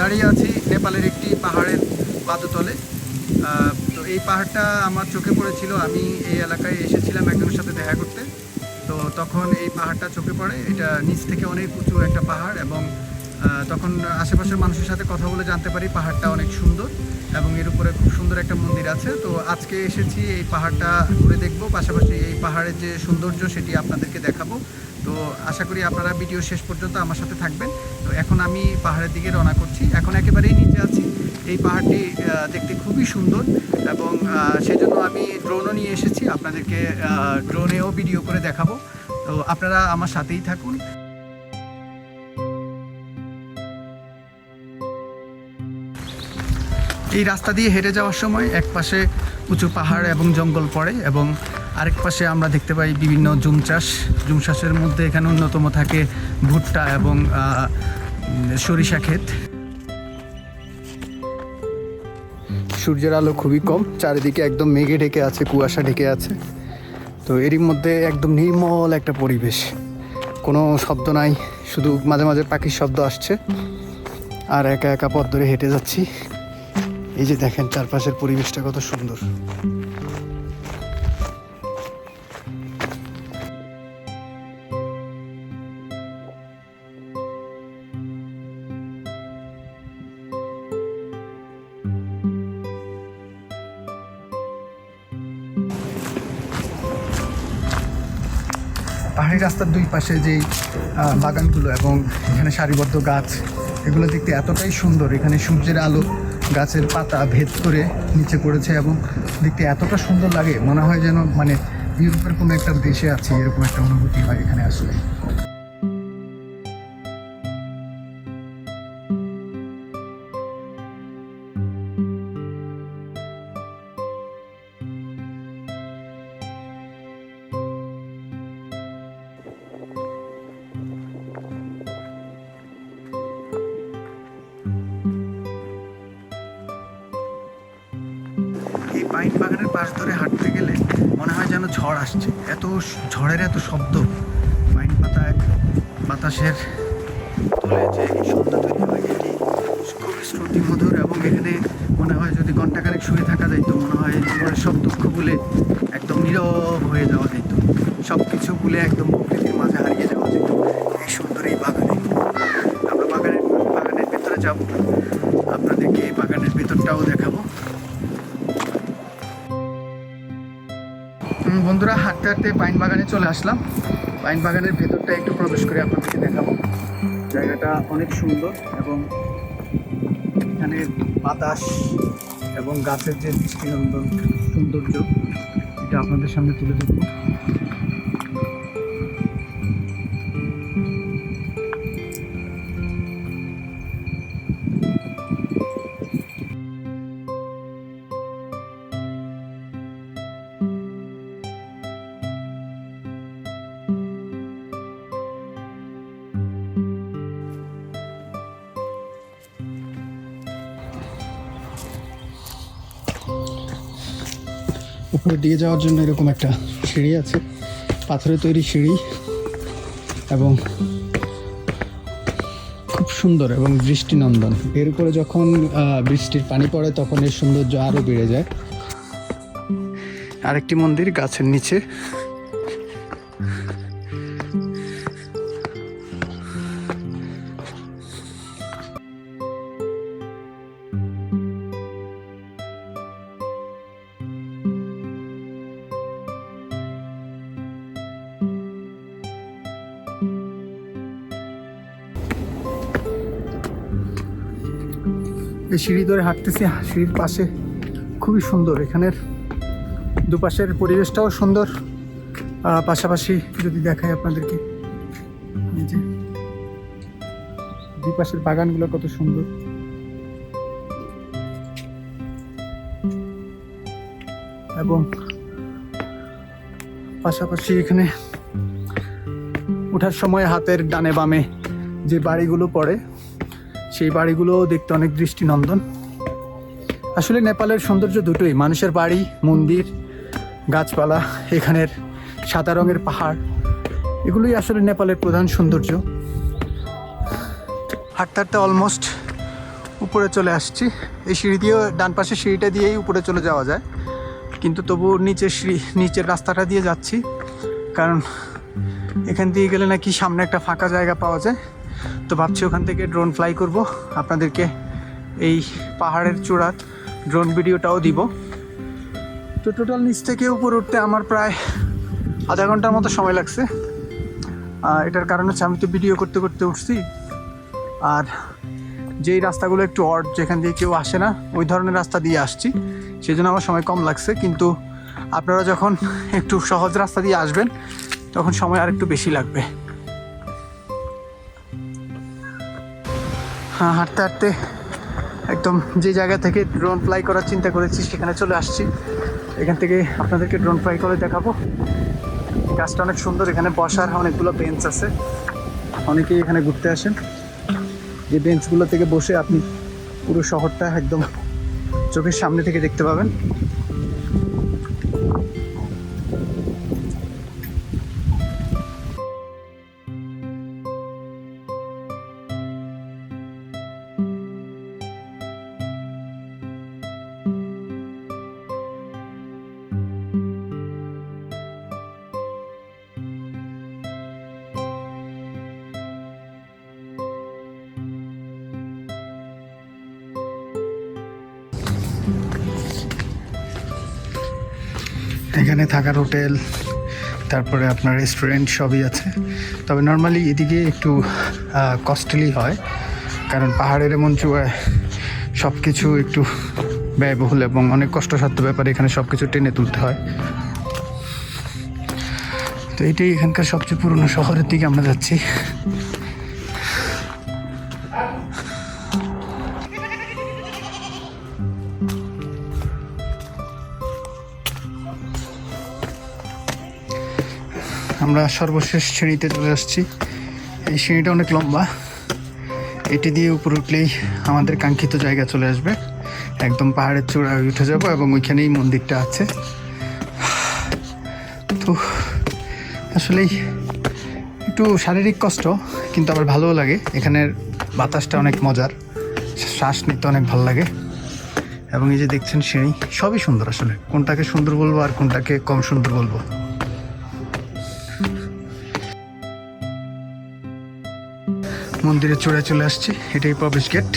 দাঁড়িয়ে আছি নেপালের একটি পাহাড়ের পাদতলে। তো এই পাহাড়টা আমার চোখে পড়েছিল। আমি এই এলাকায় এসেছিলাম একজনের সাথে দেখা করতে। তো তখন এই পাহাড়টা চোখে পড়ে। এটা নিচ থেকে অনেক উঁচু একটা পাহাড় এবং তখন আশেপাশের মানুষের সাথে কথা বলে জানতে পারি পাহাড়টা অনেক সুন্দর এবং এর উপরে খুব সুন্দর একটা মন্দির আছে। তো আজকে এসেছি এই পাহাড়টা ঘুরে দেখব, পাশাপাশি এই পাহাড়ের যে সৌন্দর্য সেটি আপনাদেরকে দেখাবো। তো আশা করি আপনারা ভিডিও শেষ পর্যন্ত আমার সাথে থাকবেন। তো এখন আমি পাহাড়ের দিকে রওনা করছি। এখন একেবারেই নিচে আছি। এই পাহাড়টি দেখতে খুবই সুন্দর এবং সেজন্য আমি ড্রোনও নিয়ে এসেছি। আপনাদেরকে ড্রোনেও ভিডিও করে দেখাবো। তো আপনারা আমার সাথেই থাকুন। এই রাস্তা দিয়ে হেঁটে যাওয়ার সময় এক পাশে উঁচু পাহাড় এবং জঙ্গল পড়ে এবং আরেক পাশে আমরা দেখতে পাই বিভিন্ন জুম চাষ। জুম চাষের মধ্যে এখানে অন্যতম থাকে ভুট্টা এবং সরিষা ক্ষেত। সূর্যের আলো খুবই কম, চারিদিকে একদম মেঘে ঢেকে আছে, কুয়াশা ঢেকে আছে। তো এরই মধ্যে একদম নির্মল একটা পরিবেশ। কোনো শব্দ নাই, শুধু মাঝে মাঝে পাখির শব্দ আসছে। আর একা একা পথ ধরে হেঁটে যাচ্ছি। এই যে দেখেন চারপাশের পরিবেশটা কত সুন্দর। পাহাড়ি রাস্তার দুই পাশে আহ, বাগানগুলো এবং এখানে সারিবদ্ধ গাছ এগুলো দেখতে এতটাই সুন্দর। এখানে সূর্যের আলো গাছের পাতা ভেদ করে নিচে পড়েছে এবং দেখতে এতটা সুন্দর লাগে, মনে হয় যেন মানে ইউরোপের কোনো একটা দেশে আছে, এরকম একটা অনুভূতি হয় এখানে আসলে। যে এই শব্দ তৈরি হয় এটি খুবই শ্রুতি মধুর এবং এখানে মনে হয় যদি ঘন্টাখানেক শুয়ে থাকা যাইতো মনে হয় জীবনের সব দুঃখ ভুলে একদম নীরব হয়ে যাওয়া যেত সব কিছু ভুলে একদম প্রকৃতির মাঝে হারিয়ে যাওয়া যেত এই সুন্দর এই বাগানে। আমরা বাগানের বাগানের ভেতরে যাব। আপনাদেরকে এই বাগানের ভেতরটাও দেখাবো। বন্ধুরা, হাঁটতে হাঁটতে পাইন বাগানে চলে আসলাম। পাইন বাগানের ভেতরটা একটু প্রবেশ করে আপনাদেরকে দেখাবো। জায়গাটা অনেক সুন্দর এবং এখানে বাতাস এবং গাছের যে দৃষ্টিনন্দন সৌন্দর্য, এটা আপনাদের সামনে তুলে ধরবো। দিয়ে যাওয়ার জন্য এরকম একটা সিঁড়ি আছে। পাথরের তৈরি সিঁড়ি এবং খুব সুন্দর এবং বৃষ্টি নন্দন এর উপরে যখন বৃষ্টির পানি পড়ে তখন এর সৌন্দর্য আরও বেড়ে যায়। আরেকটি মন্দির গাছের নিচে। সিঁড়ি ধরে হাঁটতেছি, সিঁড়ির পাশে খুবই সুন্দর। এখানের দুপাশের পরিবেশটাও সুন্দর। পাশাপাশি যদি দেখাই আপনাদেরকে দুই বাগানগুলো কত সুন্দর। এবং পাশাপাশি এখানে ওঠার সময় হাতের ডানে বামে যে বাড়িগুলো পড়ে সেই বাড়িগুলোও দেখতে অনেক দৃষ্টিনন্দন। আসলে নেপালের সৌন্দর্য দুটোই, মানুষের বাড়ি, মন্দির, গাছপালা, এখানের সাদা রঙের পাহাড়, এগুলোই আসলে নেপালের প্রধান সৌন্দর্য। হাঁটতে হাঁটতে অলমোস্ট উপরে চলে আসছি। এই সিঁড়ি দিয়েও ডান পাশে সিঁড়িটা দিয়েই উপরে চলে যাওয়া যায়। কিন্তু তবু নিচের সিঁড়ি, নিচের রাস্তাটা দিয়ে যাচ্ছি। কারণ এখান দিয়ে গেলে নাকি সামনে একটা ফাঁকা জায়গা পাওয়া যায়। তো ভাবছি ওখান থেকে ড্রোন ফ্লাই করব। আপনাদেরকে এই পাহাড়ের চূড়ার ড্রোন ভিডিওটাও দিব। তো টোটাল নিচ থেকে উপরে উঠতে আমার প্রায় আধা ঘণ্টার মতো সময় লাগছে। আর এটার কারণ হচ্ছে আমি তো ভিডিও করতে করতে উঠছি। আর যেই রাস্তাগুলো একটু অড যেখান দিয়ে কেউ আসে না, ওই ধরনের রাস্তা দিয়ে আসছি। সেই জন্য আমার সময় কম লাগছে, কিন্তু আপনারা যখন একটু সহজ রাস্তা দিয়ে আসবেন, তখন সময় আর একটু বেশি লাগবে। হাঁটতে হাঁটতে একদম যে জায়গা থেকে ড্রোন ফ্লাই করার চিন্তা করেছি, সেখানে চলে আসছি। এখান থেকে আপনাদেরকে ড্রোন ফ্লাই করে দেখাবো। গাছটা অনেক সুন্দর, এখানে বসার অনেকগুলো বেঞ্চ আছে। অনেকেই এখানে ঘুরতে আসেন। যে বেঞ্চগুলো থেকে বসে আপনি পুরো শহরটা একদম চোখের সামনে থেকে দেখতে পাবেন। এখানে থাকার হোটেল, তারপরে আপনার রেস্টুরেন্ট সবই আছে। তবে নর্মালি এদিকে একটু কস্টলি হয়, কারণ পাহাড়ের এমন চূড়ায় সব কিছু একটু ব্যয়বহুল এবং অনেক কষ্টসাধ্য ব্যাপারে, এখানে সব কিছু টেনে তুলতে হয়। তো এটাই এখানকার সবচেয়ে পুরনো শহরের দিকে আমরা যাচ্ছি। আমরা সর্বশেষ শ্রেণীতে চলে আসছি। এই শ্রেণীটা অনেক লম্বা। এটি দিয়ে উপরে উঠলেই আমাদের কাঙ্ক্ষিত জায়গা চলে আসবে। একদম পাহাড়ের চূড়ায় উঠে যাব এবং ওইখানেই মন্দিরটা আছে। তো, আসলেই একটু শারীরিক কষ্ট, কিন্তু আবার ভালোও লাগে। এখানের বাতাসটা অনেক মজার। শ্বাস নিতে অনেক ভালো লাগে। এবং এই যে দেখছেন সিঁড়ি, সবই সুন্দর আসলে। কোনটাকে সুন্দর বলব আর কোনটাকে কম সুন্দর বলব? মন্দিরের চূড়ায় চলে আসছি এটাই প্রবেশ গেট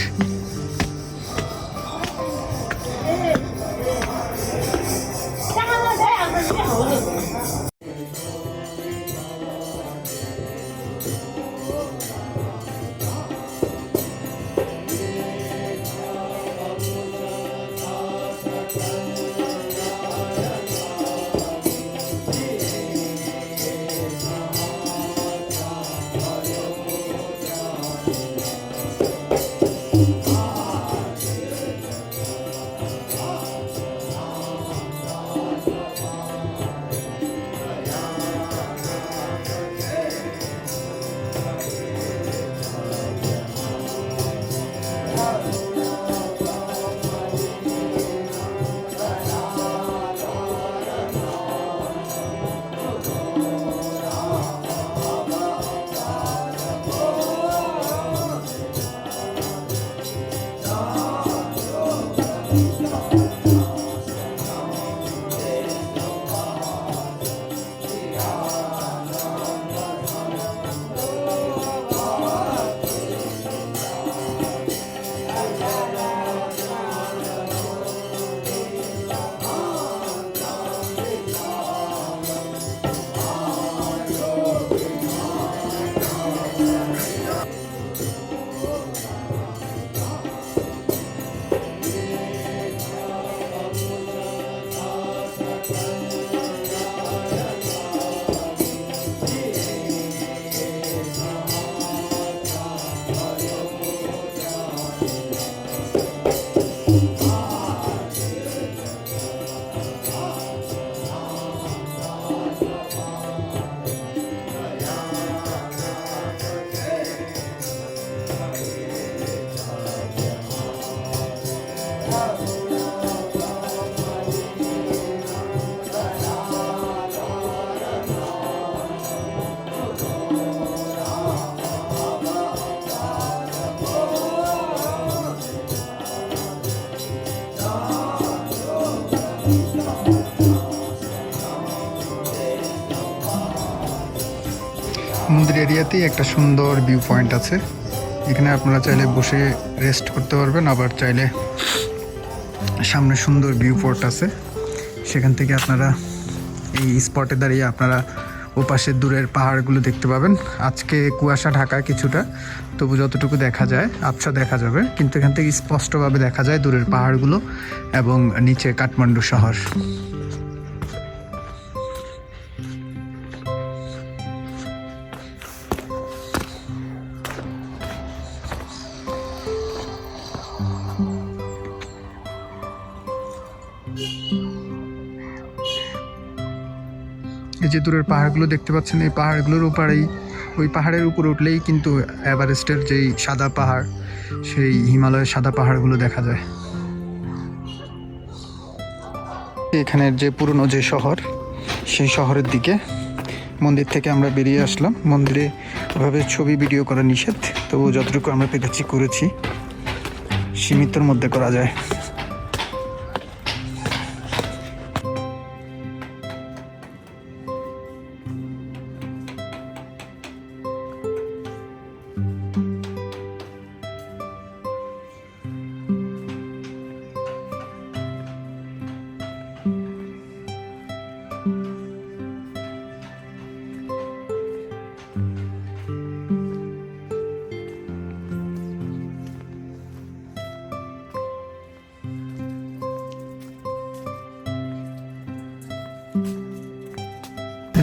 এরিয়াতেই একটা সুন্দর ভিউ পয়েন্ট আছে। এখানে আপনারা চাইলে বসে রেস্ট করতে পারবেন, আবার চাইলে সামনে সুন্দর ভিউ পয়েন্ট আছে। সেখান থেকে আপনারা এই স্পটে দাঁড়িয়ে আপনারা ওপাশের দূরের পাহাড়গুলো দেখতে পাবেন। আজকে কুয়াশা, ঢাকা কিছুটা, তবু যতটুকু দেখা যায়, আবছা দেখা যাবে। কিন্তু এখান থেকে স্পষ্টভাবে দেখা যায় দূরের পাহাড়গুলো এবং নিচে কাঠমান্ডু শহর। যে দূরের পাহাড়গুলো দেখতে পাচ্ছেন, এই পাহাড়গুলোর ওপারেই, ওই পাহাড়ের উপরে উঠলেই কিন্তু এভারেস্টের যেই সাদা পাহাড়, সেই হিমালয়ের সাদা পাহাড়গুলো দেখা যায়। এখানের যে পুরনো যে শহর, সেই শহরের দিকে মন্দির থেকে আমরা বেরিয়ে আসলাম। মন্দিরে ওভাবে ছবি, ভিডিও করা নিষেধ। তবু যতটুকু আমরা পেরেছি করেছি, সীমিতর মধ্যে করা যায়।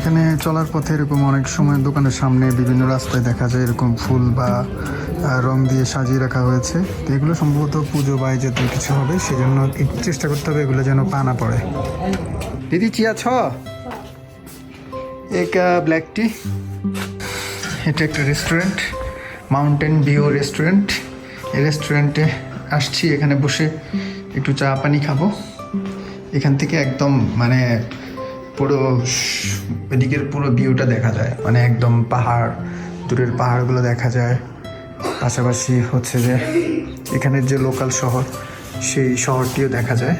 এখানে চলার পথে এরকম অনেক সময় দোকানের সামনে বিভিন্ন রাস্তায় দেখা যায় এরকম ফুল বা রং দিয়ে সাজিয়ে রাখা হয়েছে। এগুলো সম্ভবত পুজো বা জাতীয় কিছু হবে, সেজন্য চেষ্টা করতে হবে এগুলো যেন পা না পড়ে। দিদি চিয়া ছ এক ব্ল্যাক টি এটা একটা রেস্টুরেন্ট, মাউন্টেন ভিউ রেস্টুরেন্ট। এই রেস্টুরেন্টে আসছি, এখানে বসে একটু চা, পানি খাব। এখান থেকে একদম মানে পুরো এদিকের পুরো ভিউটা দেখা যায়। মানে একদম পাহাড়, দূরের পাহাড়গুলো দেখা যায়। পাশাপাশি হচ্ছে যে এখানের যে লোকাল শহর, সেই শহরটিও দেখা যায়।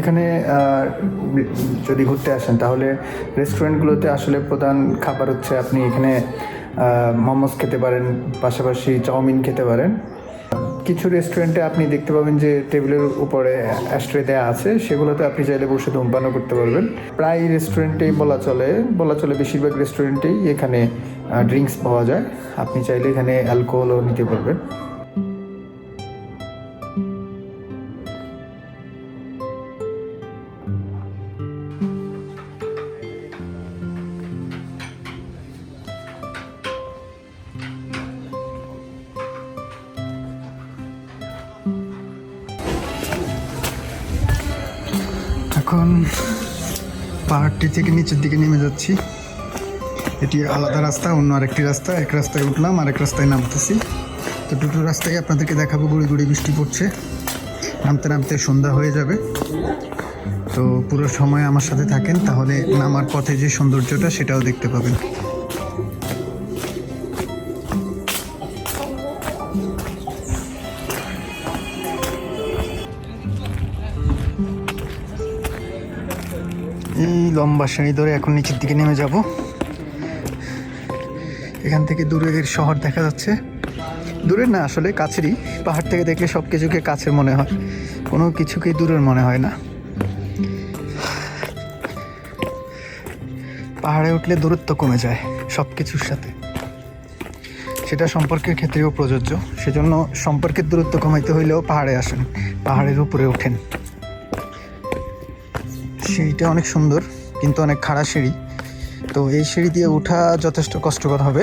এখানে যদি ঘুরতে আসেন, তাহলে রেস্টুরেন্টগুলোতে আসলে প্রধান খাবার হচ্ছে আপনি এখানে মোমোস খেতে পারেন, পাশাপাশি চাউমিন খেতে পারেন। কিছু রেস্টুরেন্টে আপনি দেখতে পাবেন যে টেবিলের উপরে অ্যাস্ট্রে দেওয়া আছে, সেগুলোতে আপনি চাইলে বসে ধূমপানও করতে পারবেন। প্রায় রেস্টুরেন্টেই বলা চলে বলা চলে বেশিরভাগ রেস্টুরেন্টেই এখানে ড্রিঙ্কস পাওয়া যায়। আপনি চাইলে এখানে অ্যালকোহলও নিতে পারবেন। থেকে নিচের দিকে নেমে যাচ্ছি। এটি আলাদা রাস্তা, অন্য আরেকটি রাস্তা। এক রাস্তায় উঠলাম, আরেক রাস্তায় নামতেছি। তো দুটো রাস্তায় আপনাদেরকে দেখাবো, গুড়ি গুড়ি বৃষ্টি পড়ছে। নামতে নামতে সন্ধ্যা হয়ে যাবে। তো পুরো সময় আমার সাথে থাকেন, তাহলে নামার পথে যে সৌন্দর্যটা, সেটাও দেখতে পাবেন। লম্বা সিঁড়ি ধরে এখন নিচের দিকে নেমে যাব। এখান থেকে দূরের শহর দেখা যাচ্ছে। দূরের না, আসলে কাছেরই। পাহাড় থেকে দেখলে সব কিছুকে কাছের মনে হয়। কোনো কিছুকেই দূরের মনে হয় না। পাহাড়ে উঠলে দূরত্ব কমে যায় সব কিছুর সাথে। সেটা সম্পর্কের ক্ষেত্রেও প্রযোজ্য। সেজন্য সম্পর্কের দূরত্ব কমাইতে হইলেও পাহাড়ে আসেন। পাহাড়ের উপরে ওঠেন। সেইটা অনেক সুন্দর। কিন্তু অনেক খাড়া সিঁড়ি। তো এই সিঁড়ি দিয়ে ওঠা যথেষ্ট কষ্টকর হবে।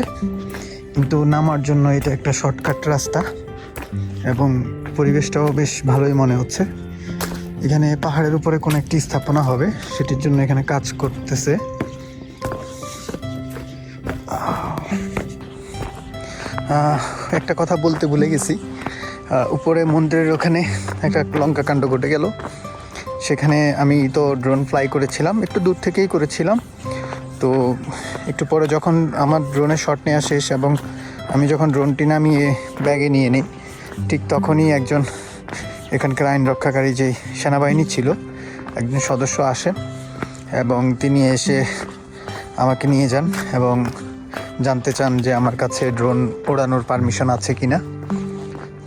কিন্তু নামার জন্য এটা একটা শর্টকাট রাস্তা এবং পরিবেশটাও বেশ ভালোই মনে হচ্ছে। এখানে পাহাড়ের উপরে কোনো একটি স্থাপনা হবে, সেটির জন্য এখানে কাজ করতেছে। একটা কথা বলতে ভুলে গেছি। উপরে মন্দিরের ওখানে একটা লঙ্কা কাণ্ড ঘটে গেল। সেখানে আমি তো ড্রোন ফ্লাই করেছিলাম, একটু দূর থেকেই করেছিলাম। তো একটু পরে যখন আমার ড্রোনের শট নেওয়া শেষ এবং আমি যখন ড্রোনটি নামিয়ে ব্যাগে নিয়ে নিই, ঠিক তখনই একজন এখানকার আইন রক্ষাকারী যে সেনাবাহিনী ছিল, একজন সদস্য আসেন এবং তিনি এসে আমাকে নিয়ে যান এবং জানতে চান যে আমার কাছে ড্রোন ওড়ানোর পারমিশন আছে কি না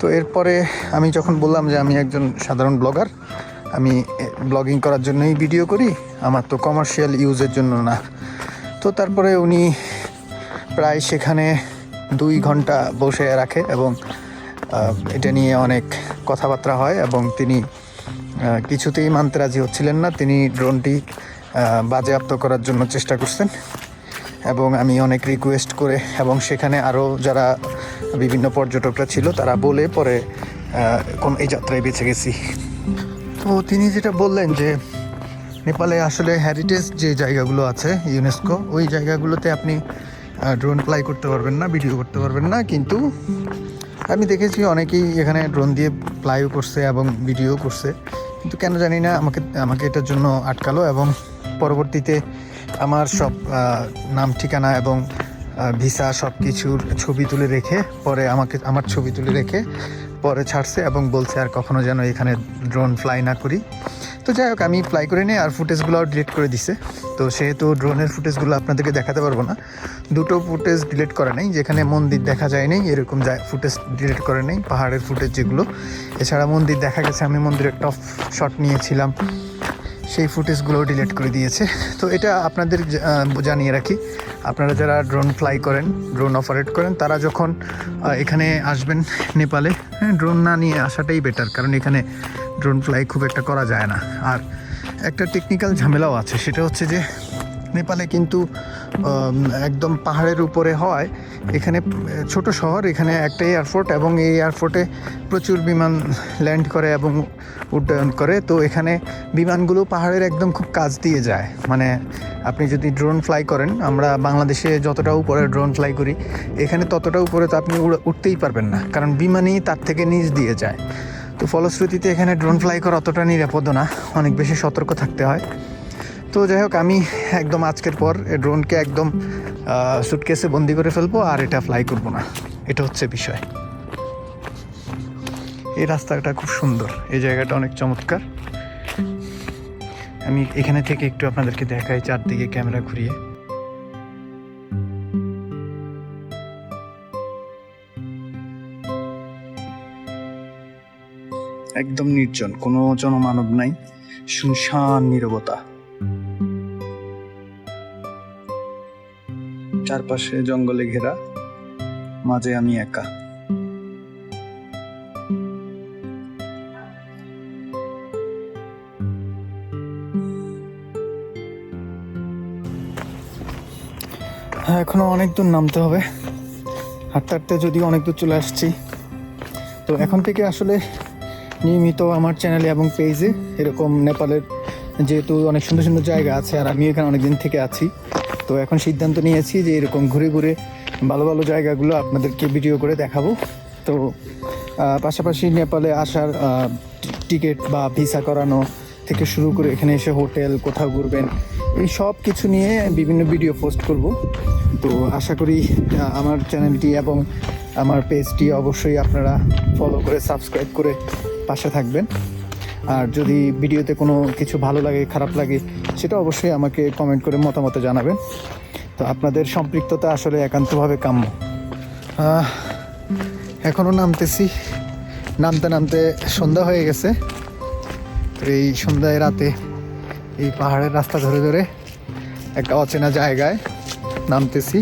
তো এরপরে আমি যখন বললাম যে আমি একজন সাধারণ ব্লগার আমি ব্লগিং করার জন্যই ভিডিও করি, আমার তো কমার্শিয়াল ইউজের জন্য না। তো তারপরে উনি প্রায় সেখানে দুই ঘণ্টা বসে রাখে এবং এটা নিয়ে অনেক কথাবার্তা হয় এবং তিনি কিছুতেই মানতে রাজি হচ্ছিলেন না। তিনি ড্রোনটি বাজেয়াপ্ত করার জন্য চেষ্টা করছেন এবং আমি অনেক রিকোয়েস্ট করে এবং সেখানে আরও যারা বিভিন্ন পর্যটকরা ছিল তারা বলে পরে কোন এই যাত্রায় বেঁচে গেছি। তো তিনি যেটা বললেন যে নেপালে আসলে হ্যারিটেজ যে জায়গাগুলো আছে ইউনেস্কো ওই জায়গাগুলোতে আপনি ড্রোন ফ্লাই করতে পারবেন না ভিডিও করতে পারবেন না, কিন্তু আমি দেখেছি অনেকেই এখানে ড্রোন দিয়ে ফ্লাইও করছে এবং ভিডিও করছে। কিন্তু কেন জানি না, আমাকে আমাকে এটার জন্য আটকালো এবং পরবর্তীতে আমার সব নাম, ঠিকানা এবং ভিসা সব কিছুর ছবি তুলে রেখে পরে আমাকে, আমার ছবি তুলে রেখে পরে ছাড়ছে এবং বলছে আর কখনো যেন এখানে ড্রোন ফ্লাই না করি। তো যাই হোক, আমি ফ্লাই করে নিই আর ফুটেজগুলো ডিলিট করে দিছে। তো সেহেতু ড্রোনের ফুটেজগুলো আপনাদেরকে দেখাতে পারব না। দুটো ফুটেজ ডিলিট করে নেই, যেখানে মন্দির দেখা যায় নাই, এরকম ফুটেজ ডিলিট করে নেই, পাহাড়ের ফুটেজ যেগুলো। এছাড়া মন্দির দেখা গেছে, আমি মন্দিরের টপ শট নিয়েছিলাম। সেই ফুটেজগুলো ডিলিট করে দিয়েছে। তো এটা আপনাদের জানিয়ে রাখি। আপনারা যারা ড্রোন ফ্লাই করেন ড্রোন অপারেট করেন, তারা যখন এখানে আসবেন নেপালে হ্যাঁ ড্রোন না নিয়ে আসাটাই বেটার কারণ এখানে ড্রোন ফ্লাই খুব একটা করা যায় না। আর একটা টেকনিক্যাল ঝামেলাও আছে, সেটা হচ্ছে যে নেপালে কিন্তু একদম পাহাড়ের উপরে হয়। এখানে ছোট শহর, এখানে একটা এয়ারপোর্ট এবং এই এয়ারপোর্টে প্রচুর বিমান ল্যান্ড করে এবং উড্ডয়ন করে। তো এখানে বিমানগুলো পাহাড়ের একদম খুব কাজ দিয়ে যায়। মানে আপনি যদি ড্রোন ফ্লাই করেন, আমরা বাংলাদেশে যতটা উপরে ড্রোন ফ্লাই করি, এখানে ততটা উপরে তো আপনি উঠতেই পারবেন না। কারণ বিমানই তার থেকে নিচ দিয়ে যায়। তো ফলশ্রুতিতে এখানে ড্রোন ফ্লাই করা অতটা নিরাপদ না। অনেক বেশি সতর্ক থাকতে হয়। তো যাই হোক, আমি একদম আজকের পর ড্রোনকে একদম সুটকেসে বন্দি করে ফেলব আর এটা ফ্লাই করব না। এটা হচ্ছে বিষয়। এই রাস্তাটা খুব সুন্দর। এই জায়গাটা অনেক চমৎকার। আমি এখানে থেকে একটু আপনাদেরকে দেখাই চারদিকে ক্যামেরা ঘুরিয়ে। একদম নির্জন, কোনো জনমানব নাই। শুনশান নীরবতা। চারপাশে জঙ্গলে ঘেরা, মাঝে আমি একা। হ্যাঁ এখনও অনেক দূর নামতে হবে। হাঁটতে হাঁটতে যদি অনেক দূর চলে আসছি। তো এখন থেকে আসলে নিয়মিত আমার চ্যানেলে এবং পেজে এরকম নেপালের যেহেতু অনেক সুন্দর সুন্দর জায়গা আছে, আর আমি এখানে অনেকদিন থেকে আছি। তো এখন সিদ্ধান্ত নিয়েছি যে এরকম ঘুরে ঘুরে ভালো ভালো জায়গাগুলো আপনাদেরকে ভিডিও করে দেখাবো। তো পাশাপাশি নেপালে আসার টিকিট বা ভিসা করানো থেকে শুরু করে এখানে এসে হোটেল, কোথাও ঘুরবেন, এই সব কিছু নিয়ে বিভিন্ন ভিডিও পোস্ট করব। তো আশা করি আমার চ্যানেলটি এবং আমার পেজটি অবশ্যই আপনারা ফলো করে সাবস্ক্রাইব করে পাশে থাকবেন। আর যদি ভিডিওতে কোনো কিছু ভালো লাগে, খারাপ লাগে, সেটা অবশ্যই আমাকে কমেন্ট করে মতামত জানাবেন। তো আপনাদের সম্পৃক্ততা আসলে একান্তভাবে কাম্য। এখনও নামতেছি। নামতে নামতে সন্ধ্যা হয়ে গেছে। এই সন্ধ্যায় রাতে এই পাহাড়ের রাস্তা ধরে ধরে একটা অচেনা জায়গায় নামতেছি।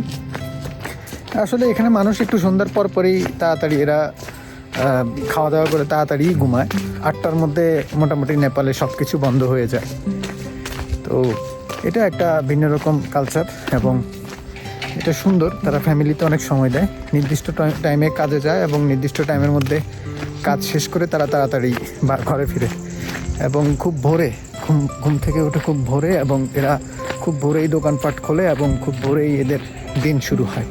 আসলে এখানে মানুষ একটু সন্ধ্যার পর পরই তাড়াতাড়ি এরা খাওয়া দাওয়া করে তাড়াতাড়ি ঘুমায়। আটটার মধ্যে মোটামুটি নেপালে সব কিছু বন্ধ হয়ে যায়। তো এটা একটা ভিন্ন রকম কালচার এবং এটা সুন্দর। তারা ফ্যামিলিতে অনেক সময় দেয়। নির্দিষ্ট টাইমে কাজে যায় এবং নির্দিষ্ট টাইমের মধ্যে কাজ শেষ করে তারা তাড়াতাড়ি ঘরে ফিরে। এবং খুব ভোরে, ঘুম ঘুম থেকে উঠে খুব ভোরে এবং এরা খুব ভোরেই দোকানপাট খোলে এবং খুব ভোরেই এদের দিন শুরু হয়।